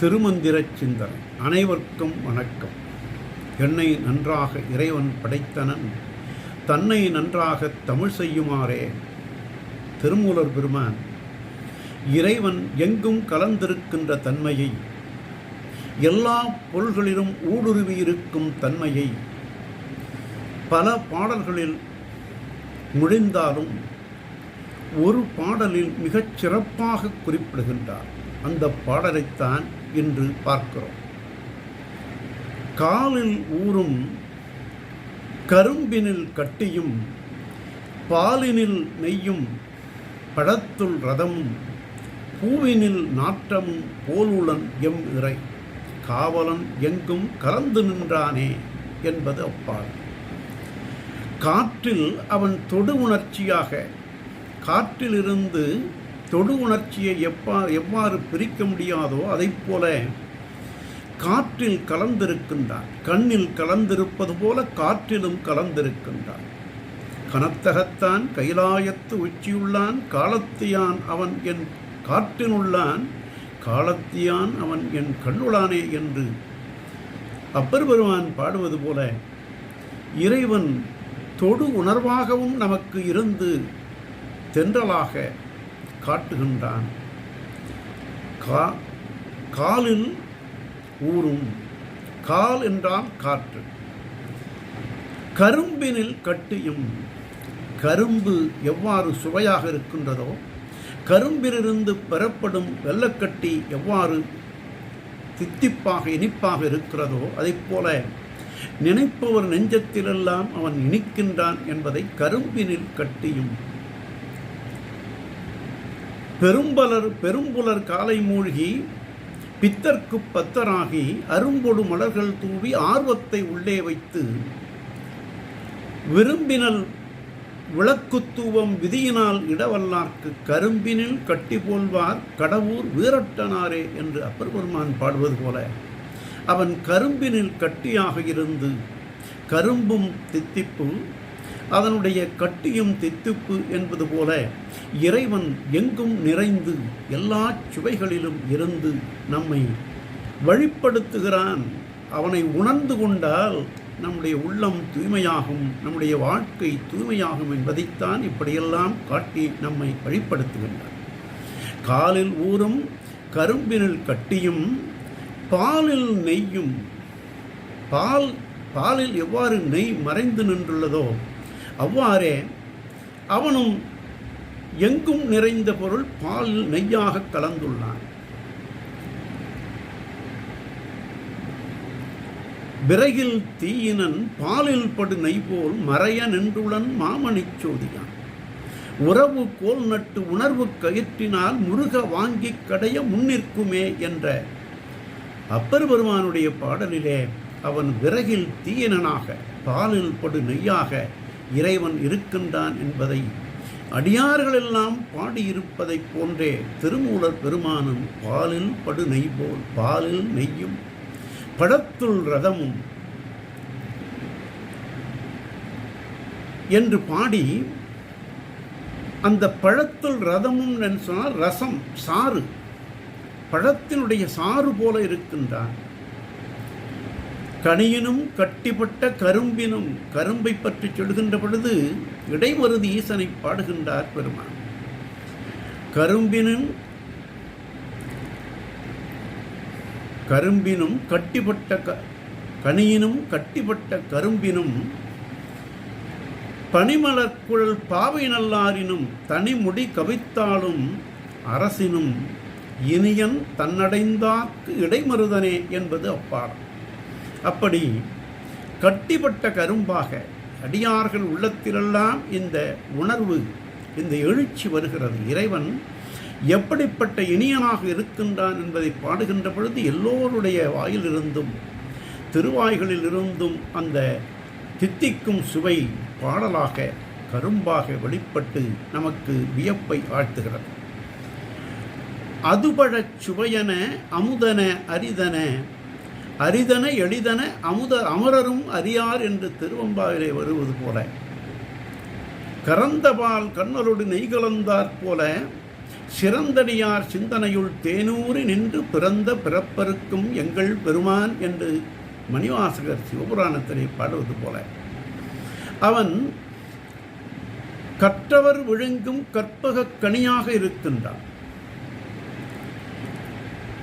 திருமந்திர சிந்தனை. அனைவருக்கும் வணக்கம். என்னை நன்றாக இறைவன் படைத்தனன். தன்னை நன்றாக தமிழ் செய்யுமாறே. திருமூலர் பெருமான் இறைவன் எங்கும் கலந்திருக்கின்ற தன்மையை எல்லா பொருள்களிலும் ஊடுருவியிருக்கும் தன்மையை பல பாடல்களில் முடிந்தாலும் ஒரு பாடலில் மிகச் சிறப்பாக குறிப்பிடுகின்றார். அந்த பாடலைத்தான் என்று பார்க்கிறோம். காலில் ஊறும் கரும்பினில் கட்டியும் பாலினில் நெய்யும் படத்துள் ரதமும் பூவினில் நாற்றமும் போலுளன் எம் இறை. காவலன் எங்கும் கலந்து நின்றானே என்பது அப்பால். காற்றில் அவன் தொடு உணர்ச்சியாக காற்றிலிருந்து தொடு உணர்ச்சியை எப்பா எவ்வாறு பிரிக்க முடியாதோ அதைப் போல காற்றில் கலந்திருக்கின்றான் கண்ணில் கலந்திருப்பது போல காற்றிலும் கலந்திருக்கின்றான் கனத்தகத்தான் கைலாயத்து உச்சியுள்ளான் காலத்தியான் அவன் என் காற்றினுள்ளான் காலத்தியான் அவன் என் கண்ணுளானே என்று அப்பர் பெருமான் பாடுவது போல இறைவன் தொடு உணர்வாகவும் நமக்கு இருந்து தென்றலாக காட்டுகின்றான். கா காலில் ஊறும். கால் என்றால் காற்று. கரும்பினில் கட்டியும். கரும்பு எவ்வாறு சுவையாக இருக்கின்றதோ கரும்பிலிருந்து பெறப்படும் வெள்ளக்கட்டி எவ்வாறு தித்திப்பாக இனிப்பாக இருக்கிறதோ அதைப் போல நினைப்பவர் நெஞ்சத்திலெல்லாம் அவன் இனிக்கின்றான் என்பதை கரும்பினில் கட்டியும். பெரும்பலர் பெரும்புலர் காலை மூழ்கி பித்தர்க்கு பத்தராகி அரும்பொடு மலர்கள் தூவி ஆர்வத்தை உள்ளே வைத்து விரும்பினல் விளக்குத்துவம் விதியினால் இடவல்லார்க்கு கரும்பினில் கட்டி போல்வார் கடவுர் வீரட்டனாரே என்று அப்பர் பெருமான் பாடுவது போல அவன் கரும்பினில் கட்டியாக இருந்து கரும்பும் தித்திப்பு அதனுடைய கட்டியும் தித்திப்பு என்பது போல இறைவன் எங்கும் நிறைந்து எல்லா சுவைகளிலும் இருந்து நம்மை வழிப்படுத்துகிறான். அவனை உணர்ந்து கொண்டால் நம்முடைய உள்ளம் தூய்மையாகும் நம்முடைய வாழ்க்கை தூய்மையாகும் என்பதைத்தான் இப்படியெல்லாம் காட்டி நம்மை வழிப்படுத்துகின்றான். காலில் ஊறும் கரும்பினில் கட்டியும் பாலில் நெய்யும் பால் பாலில் எவ்வாறு நெய் மறைந்து நின்றுள்ளதோ அவ்வாறே அவனும் எங்கும் நிறைந்த பொருள் பாலில் நெய்யாக கலந்துள்ளான். விறகில் தீயினன் பாலில் படு நெய் போல் மறைய நின்றுளன் மாமணிச் சோதியான். உறவு கோல் நட்டு உணர்வு கயிற்றினால் முருக வாங்கி கடைய முன்னிற்குமே என்ற அப்பர் பெருமானுடைய பாடலிலே அவன் விறகில் தீயனனாக பாலில் படு நெய்யாக இறைவன் இருக்கின்றான் என்பதை அடியார்களெல்லாம் பாடியிருப்பதைப் போன்றே திருமூலர் பெருமானும் பாலில் படு நெய் போல் பாலில் நெய்யும் படத்துள் ரதமும் என்று பாடி அந்த பழத்துள் ரதமும் என்று சொன்னால் ரசம் சாறு. பழத்தினுடைய சாறு போல இருக்கின்றான். கனியினும் கட்டிப்பட்ட கரும்பினும் கரும்பை பற்றி சொல்கின்ற பொழுது இடைமருது ஈசனை பாடுகின்றார் பெருமான். கரும்பினும் கரும்பினும் கட்டிப்பட்ட க கனியினும் கட்டிப்பட்ட கரும்பினும் பனிமலர்குழல் பாவை நல்லாரினும் தனிமுடி கவித்தாலும் அரசினும் இனியன் தன்னடைந்தாக்கு இடைமருதனே என்பது அப்பாடம். அப்படி கட்டிப்பட்ட கரும்பாக அடியார்கள் உள்ளத்திலெல்லாம் இந்த உணர்வு இந்த எழுச்சி வருகிறது. இறைவன் எப்படிப்பட்ட இனியனாக இருக்கின்றான் என்பதை பாடுகின்ற பொழுது எல்லோருடைய வாயிலிருந்தும் திருவாய்களில் இருந்தும் அந்த தித்திக்கும் சுவை பாடலாக கரும்பாக வெளிப்பட்டு நமக்கு வியப்பை ஆழ்த்துகிறது. அதுபழச் சுவையன அமுதன அரிதன அரிதன எளிதன அமுத அமரரும் அறியார் என்று திருவம்பாவிலே வருவது போல. கரந்தபால் கண்ணலோடு நெய் கலந்தாற் போல சிறந்தடியார் சிந்தனையுள் தேனூறி நின்று பிறந்த பிறப்பருக்கும் எங்கள் பெருமான் என்று மணிவாசகர் சிவபுராணத்திலே பாடுவது போல. அவன் கற்றவர் விழுங்கும் கற்பகக் கனியாக இருக்கின்றான்.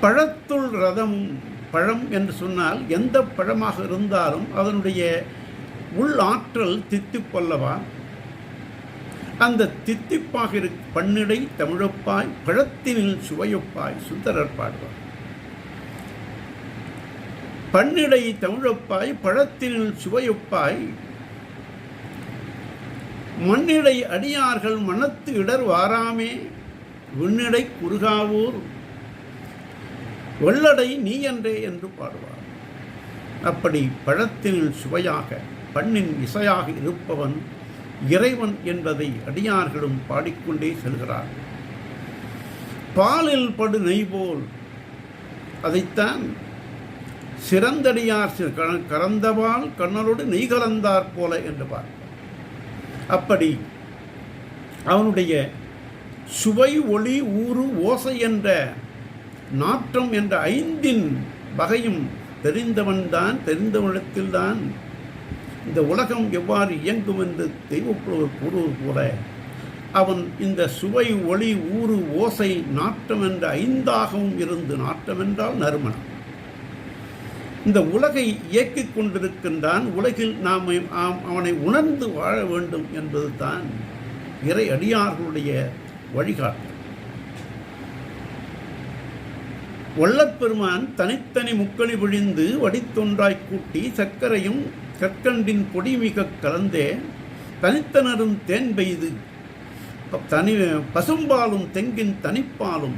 பழத்துள் ரதம் பழம் என்று சொன்னால் எந்த பழமாக இருந்தாலும் அதனுடைய உள் ஆற்றல் தித்திப்பல்லவா அந்த தித்திப்பாக இரு பன்னிடை தமிழப்பாய் பழத்தினில் சுவையொப்பாய் சுந்தரர் பாடுவார். பண்ணிடை தமிழப்பாய் பழத்தினில் சுவையொப்பாய் மண்ணிடை அடியார்கள் மனத்து இடர் வாராமே விண்ணிடை குறுகாவூர் வெள்ளடை நீ என்றே என்று பாடுவார். அப்படி பழத்தின் சுவையாக பண்ணின் இசையாக இருப்பவன் இறைவன் என்பதை அடியார்களும் பாடிக்கொண்டே செல்கிறார். பாலில் படு நெய் போல். அதைத்தான் சிறந்தடியார் சி- கறந்தவால் கண்ணலோடு நெய் கலந்தார் போல என்று பார் அப்படி அவனுடைய சுவை ஒளி ஊறு ஓசை என்ற நாற்றம் என்ற ஐந்தின் வகையும் தெரிந்தவன்தான் தெரிந்தவனிடத்தில்தான். இந்த உலகம் எவ்வாறு இயங்கும் என்று தெய்வப்புலவர் கூறுவது போல அவன் இந்த சுவை ஒளி ஊறு ஓசை நாட்டம் என்ற ஐந்தாகவும் இருந்து நாட்டம் என்றால் நறுமணம். இந்த உலகை இயக்கிக் கொண்டிருக்கின்றான் உலகில் நாம் அவனை உணர்ந்து வாழ வேண்டும் என்பது தான் இறை அடியார்களுடைய வழிகாட்டு. வள்ளற்பெருமான் தனித்தனி முக்களி விழிந்து வடித்தொன்றாய் கூட்டி சர்க்கரையும் கற்கண்டின் பொடி மிக கலந்தே தனித்தனரும் தேன் பெய்து தனி பசும்பாலும் தெங்கின் தனிப்பாலும்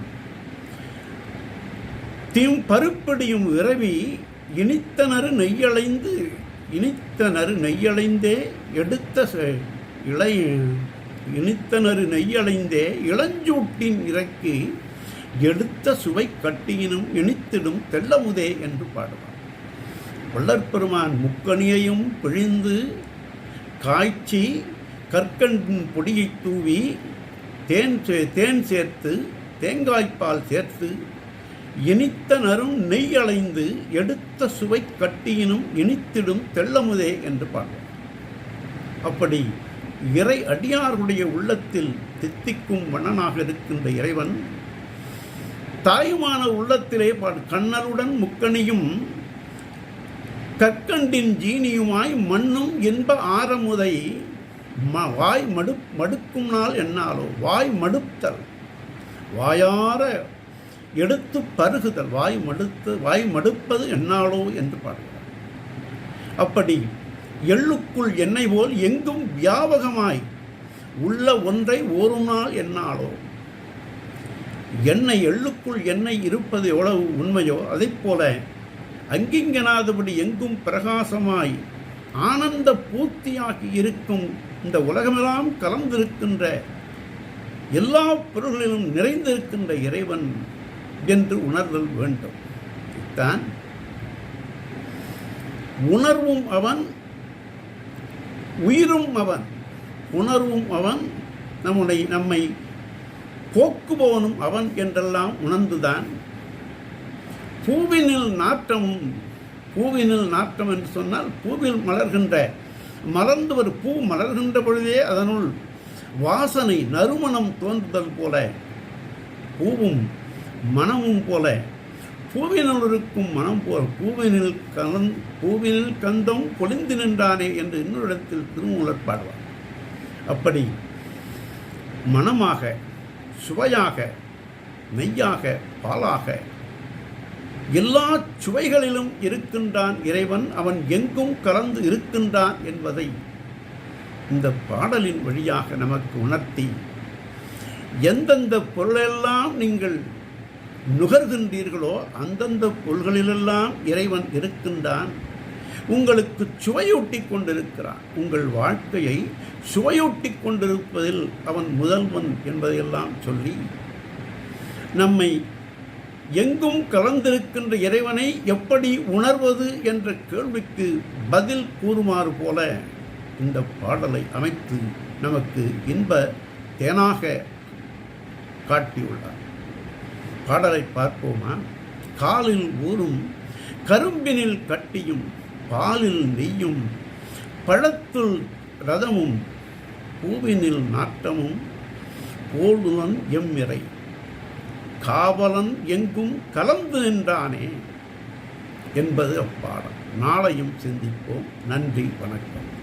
தீம் பருப்படியும் விரவி இனித்தனரு நெய்யளைந்து இனித்தனரு நெய்யளைந்தே எடுத்த செ- இளை இனித்தனரு நெய்யளைந்தே இளஞ்சூட்டின் இறக்கி எடுத்த சுவை கட்டியினும் இனித்திடும் தெள்ளமுதே என்று பாடுவார். வள்ளற்பெருமான் முக்கணியையும் பிழிந்து காய்ச்சி கற்கண்டின் பொடியை தூவி தேன் சே- தேன் சேர்த்து தேங்காய்ப்பால் சேர்த்து இனித்த நரும் நெய் அலைந்து எடுத்த சுவை கட்டியினும் இனித்திடும் தெள்ளமுதே என்று பாடுவார். அப்படி இறை அடியார்களுடைய உள்ளத்தில் தித்திக்கும் மன்னனாக இருக்கின்ற இறைவன் தாயுமான உள்ளத்திலே கண்ணருடன் முக்கணியும் கற்கண்டின் ஜீனியுமாய் மண்ணும் இன்ப ஆரமுதை ம வாய் மடு மடுக்கும் நாள் என்னாலோ வாய் மடுத்தல் வாயார எடுத்து பருகுதல் வாய் மடுத்து வாய் மடுப்பது என்னாலோ என்று பாடுகிறார். அப்படி எள்ளுக்குள் என்னை போல் எங்கும் வியாபகமாய் உள்ள ஒன்றை ஒரு நாள் என்னாலோ என்னை எள்ளுக்குள் எண்ணெய் இருப்பது எவ்வளவு உண்மையோ அதைப் போல அங்கிங்கனாதபடி எங்கும் பிரகாசமாய் ஆனந்த பூர்த்தியாகி இருக்கும் இந்த உலகமெல்லாம் கலந்திருக்கின்ற எல்லா பொருள்களிலும் நிறைந்திருக்கின்ற இறைவன் என்று உணர்தல் வேண்டும். தான் உணர்வும் அவன் உயிரும் அவன். உணர்வும் அவன் நம்முடைய நம்மை போக்குபவனும் அவன் என்றெல்லாம் உணர்ந்துதான். பூவினில் நாற்றமும் பூவினில் நாற்றம் என்று சொன்னால் பூவில் மலர்கின்ற மலர்ந்து ஒரு பூ மலர்கின்ற பொழுதே அதனுள் வாசனை நறுமணம் தோன்றுதல் போல பூவும் மனமும் போல பூவினுள் இருக்கும் மனம் போல் பூவினில் கலந் பூவினில் கந்தம் பொழிந்து நின்றானே என்று இன்னொரு இடத்தில் திருமூலர் பாடுவார். அப்படி மனமாக சுவையாக நெய்யாக பாலாக எல்லா சுவைகளிலும் இருக்கின்றான் இறைவன். அவன் எங்கும் கலந்து இருக்கின்றான் என்பதை இந்த பாடலின் வழியாக நமக்கு உணர்த்தி எந்தெந்த பொருளெல்லாம் நீங்கள் நுகர்கின்றீர்களோ அந்தந்த பொருள்களிலெல்லாம் இறைவன் இருக்கின்றான் உங்களுக்கு சுவையூட்டி கொண்டிருக்கிறான். உங்கள் வாழ்க்கையை சுவையூட்டி கொண்டிருப்பதில் அவன் முதல்வன் என்பதையெல்லாம் சொல்லி நம்மை எங்கும் கலந்திருக்கின்ற இறைவனை எப்படி உணர்வது என்ற கேள்விக்கு பதில் கூறுமாறு போல இந்த பாடலை அமைத்து நமக்கு இன்ப தேனாக காட்டியுள்ளார். பாடலை பார்ப்போமா? காலில் ஊறும் கரும்பினில் கட்டியும் பாலில் நெய்யும் பழத்துள் ரதமும் பூவினில் நாட்டமும் போடுவன் எம்மிறை. காவலன் எங்கும் கலந்து நின்றானே என்பது அப்பாடம். நாளையும் சிந்திப்போம். நன்றி வணக்கம்.